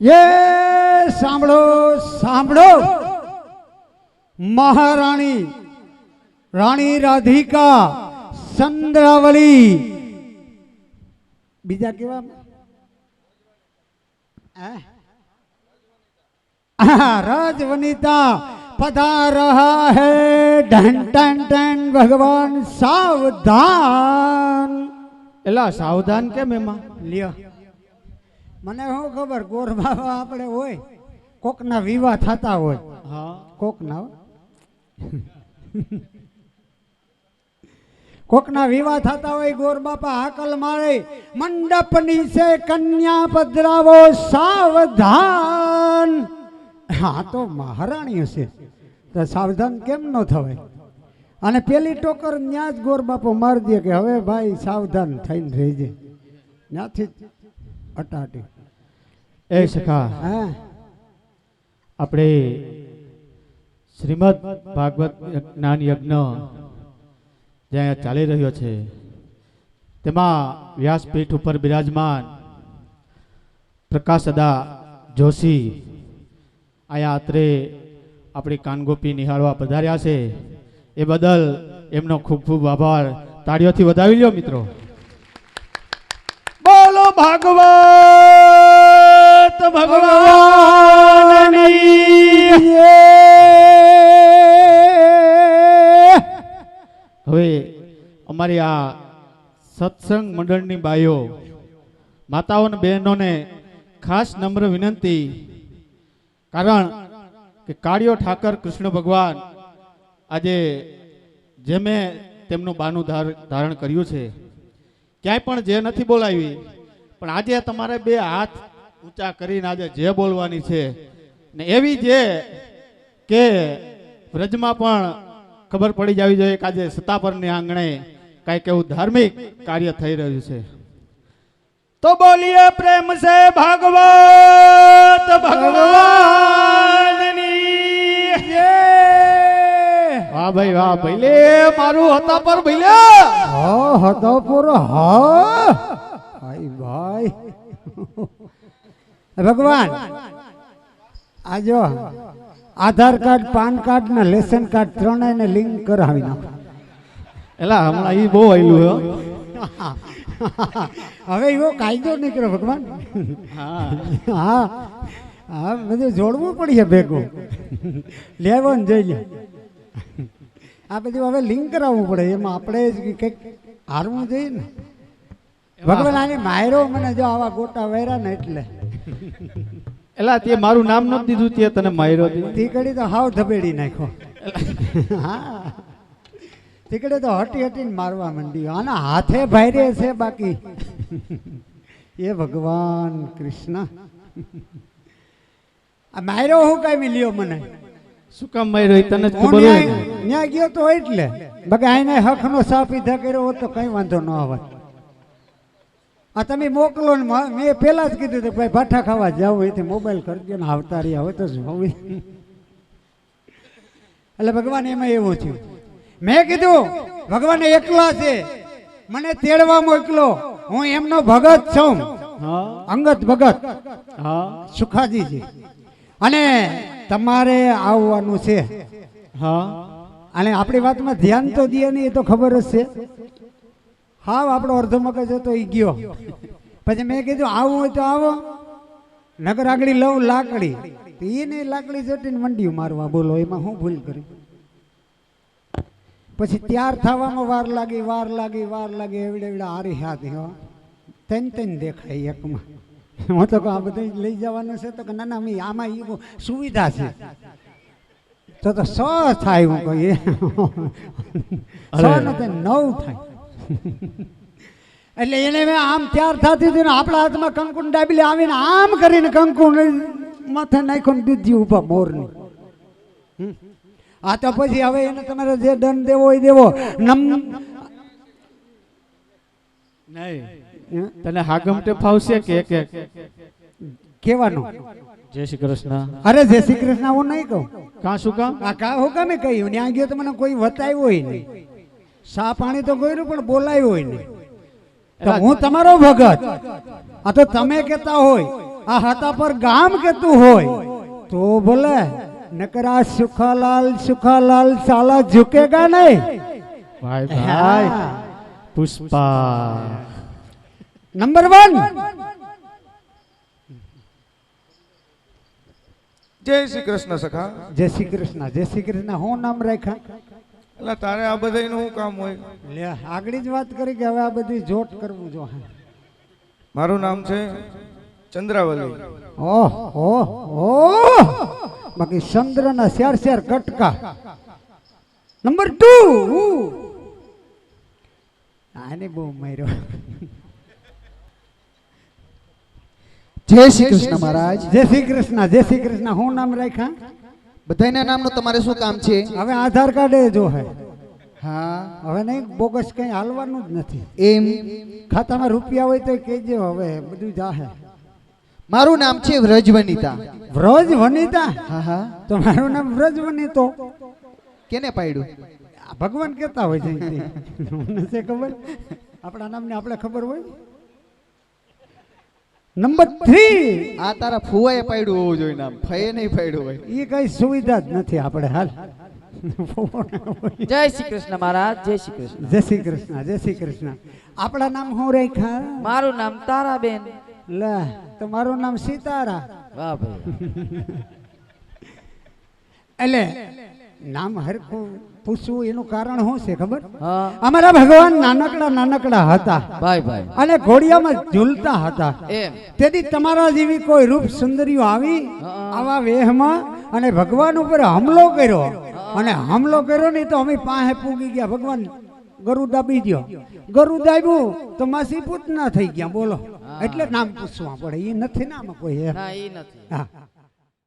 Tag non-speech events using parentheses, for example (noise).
એ સાંભળો સાંભળો મહારાણી રાણી રાધિકા ચંદ્રાવલી બીજા કેવા હે? આ રાજવનિતા પધાર રહા હે ઢન ઢન ઢન ભગવાન સાવધાન એલા સાવધાન કેમ એમાં લ્યો મને શું ખબર ગોરબા આપણે હોય કોકના વિવાહ થતા હોય. હા. કોકના. કોકના વિવાહ થતા હોય ગોર બાપા હાકલ મારે મંડપ નીચે કન્યા પધરાવો સાવધાન. હા તો મહારાણી હશે. તો સાવધાન કેમ ન થવાય? અને પેલી ટોકર ન્યા જ ગોર બાપો મારી દે કે હવે ભાઈ સાવધાન થઈને રહેજે. ત્યાંથી અટાટી એ સખા, આપણે શ્રીમદ ભાગવત જ્ઞાન યજ્ઞ જ્યાં ચાલી રહ્યો છે, તેમાં વ્યાસપીઠ ઉપર બિરાજમાન પ્રકાશદા જોશી અહીંયા અત્રે આપણી કાનગોપી નિહાળવા પધાર્યા છે. એ બદલ એમનો ખૂબ ખૂબ આભાર. તાળીઓથી વધાવી લ્યો મિત્રો. બોલો ભાગવત! ભગવાનની. હવે અમારી આ સત્સંગ મંડળની બાઈઓ, માતાઓ અને બહેનોને ખાસ નમ્ર વિનંતી, કારણ કે કાળિયો ઠાકર કૃષ્ણ ભગવાન આજે જે મેં તેમનું બાનું ધાર- ધારણ કર્યું છે. ક્યાંય પણ જે નથી બોલાવી, પણ આજે તમારે બે હાથ ઊંચા કરીને આજે જે બોલવાની છે. ને એવી જે કે વ્રજમાં પણ ખબર પડી જવી જોઈએ કે આજે સત્તાપરની આંગણે કાંઈક એવું ધાર્મિક કાર્ય થઈ રહ્યું છે. તો બોલીએ પ્રેમ સે ભાગવત ભગવાનની. વાહ ભાઈ વાહ ભઈલે મારું હતા પર ભઈલે હા હતા પર હા. ભાઈ ભાઈ. ભગવાન આ જો આધાર કાર્ડ પાન કાર્ડ ને લેશન કાર્ડ ત્રણેયને લિંક કરાવી નાખો. એલા હમણાં એ બહુ આયલું હો હવે એવો કાયદો નીકળ્યો ભગવાન. હા. હા બધું જોડવું પડશે ભેગું. લેવો ને જોઈ લે આ બધું હવે લિંક કરાવવું પડે એમાં આપણે જ કંઈક હારવું જોઈએ ને. ભગવાન આની માયરો મને જો આવા ગોટા વેરા ને એટલે. (laughs) એલા તે મારું નામ નથી દીધું તે તને માર્યો તે તી કડી તો હાવ ધબેડી નાખો હા. તીકડે તો હટી હટીને મારવા માંડી આના હાથે ભાઈરે છે બાકી. એ ભગવાન કૃષ્ણ. આ માર્યો હું કઈ મિલ્યો મને? શું કામ માર્યો તને ખબર હોય ન્યાય ગયો તો એટલે બાકી આને હકનો સા ઈધા કર્યો હોત તો કઈ વાંધો ન આવે આ તમે મોકલો ને મેં પેલા જ કીધું કે ભાઈ ભાઠા ખાવા જાવ એથી મોબાઈલ કરજો ને આવતા રહ્યા હોય તો જોવી એટલે ભગવાન એમાં એવું થયું. મેં કીધું ભગવાન એકલા છે. મને તેડવા મોકલો હું એમનો ભગત છું. અંગત ભગત. સુખાજી સુખાજીજી અને તમારે આવવાનું છે. હા. અને આપણી વાતમાં ધ્યાન તો દે ને એ તો ખબર જ છે. હાવ આપણો અડધો મગજ હતો એ ગયો. પછી મેં કીધું આવું હોય તો આવો. નગર આગળ લઉં લાકડી. તો એને લાકડી જટીને મંડી મારવા બોલો એમાં હું ભૂલ કરી? પછી તૈયાર થવામાં વાર લાગી વાર લાગી વાર લાગી એવડે એવડે હારી હાથી હો. તેન તેન દેખાય એકમાં. હું તો આ બધું લઈ જવાનું છે. તો કે ના ના મેં આમાં એ સુવિધા છે. તો તો સો થાય હું કહીએ સો ને નવ થાય. એટલે એને મેં આમ ત્યાર થતી હતી ને આપણા હાથમાં કંકુન ડાબીલી આવીને આમ કરીને કંકુન માથે નાખ્યું દીધી ઊભા મોરની. આ તો પછી હવે એને તમારે જે દંડ દેવો એ દેવો. નમ નહીં. તને હાગમટે ફાવશે કે કે કહેવાનું. જય શ્રી કૃષ્ણ. અરે જય શ્રી કૃષ્ણ હું નહીં કહું. કાં શું કામ? આ કા હું કામે કહ્યું? ત્યાં ગયો તો મને કોઈ વતાવ્યો હોય નહીં. સા પાણી તો ગયું પણ બોલાયું હોય નહીં. તો હું તમારો ભગત. આ તો તમે કહેતા હોય. આ હાથા પર ગામ કેતું હોય. તો બોલે નકરા સુખાલાલ સુખાલાલ સાલા ઝુકેગા નહીં. ભાઈ ભાઈ પુષ્પા. નંબર વન જય શ્રી કૃષ્ણ સખા. જય શ્રી કૃષ્ણ જય શ્રી કૃષ્ણ. હું નામ રાખ્યા? એટલે તારે આ બધા શું કામ હોય? લે આગળ જ વાત કરી કે હવે આ બધી જોટ કરવું જો મારું નામ છે ચંદ્રાવલી. ઓહ ઓહ ઓહ બાકી ચંદ્રના શેર શેર કટકા. Number two. આને બહુ માર્યો. જય શ્રી કૃષ્ણ મહારાજ. જય શ્રી કૃષ્ણ. જય શ્રી કૃષ્ણ હું નામ રાખ્યા? બધાના નામનું તમારે શું કામ છે? હવે આધાર કાર્ડ એ જો હે. હા. હવે નહીં બોગસ કઈ હાલવાનું જ નથી. એમ? ખાતામાં રૂપિયા હોય તો કહેજો હવે બધું જાહે. મારું નામ છે વ્રજ વનિતા. વ્રજ વનિતા? હા હા. તો મારું નામ વ્રજ વનિતો. કેને પાડ્યું આ ભગવાન કહેતા હોય છે નથી ખબર? આપણા નામને આપણે ખબર હોય? નંબર થ્રી આ તારા ફુવાએ પાડ્યું હોવું જોઈએ નામ ફઈએ નહીં પાડ્યું હોય. એ કઈ સુવિધા જ નથી આપણે હાલ. જય શ્રી કૃષ્ણ મહારાજ જય શ્રી કૃષ્ણ. જય શ્રી કૃષ્ણ જય શ્રી કૃષ્ણ. આપણા નામ શું રેખા મારું નામ તારાબેન. લે તો મારું નામ સીતારા. વાહ ભાઈ. એટલે નામ હરખું પૂછવું એનું કારણ શું છે ખબર? અમારા ભગવાન નાનકડા નાનકડા હતા. ભાઈ ભાઈ. અને ઘોડિયામાં ઝૂલતા હતા. તેથી તમારા જેવી કોઈ રૂપ સુંદરીઓ આવી આવા વેહમાં અને ભગવાન ઉપર હમલો કર્યો. અને હમલો કર્યો નહીં તો અમે પાસે પૂગી ગયા. ભગવાન ગરુ દાબી ગયો ગરુ દાબ્યું તો માસી પૂતના થઈ ગયા. બોલો. એટલે નામ પૂછવા પડે. એ નથી નામ કોઈ. ના હા.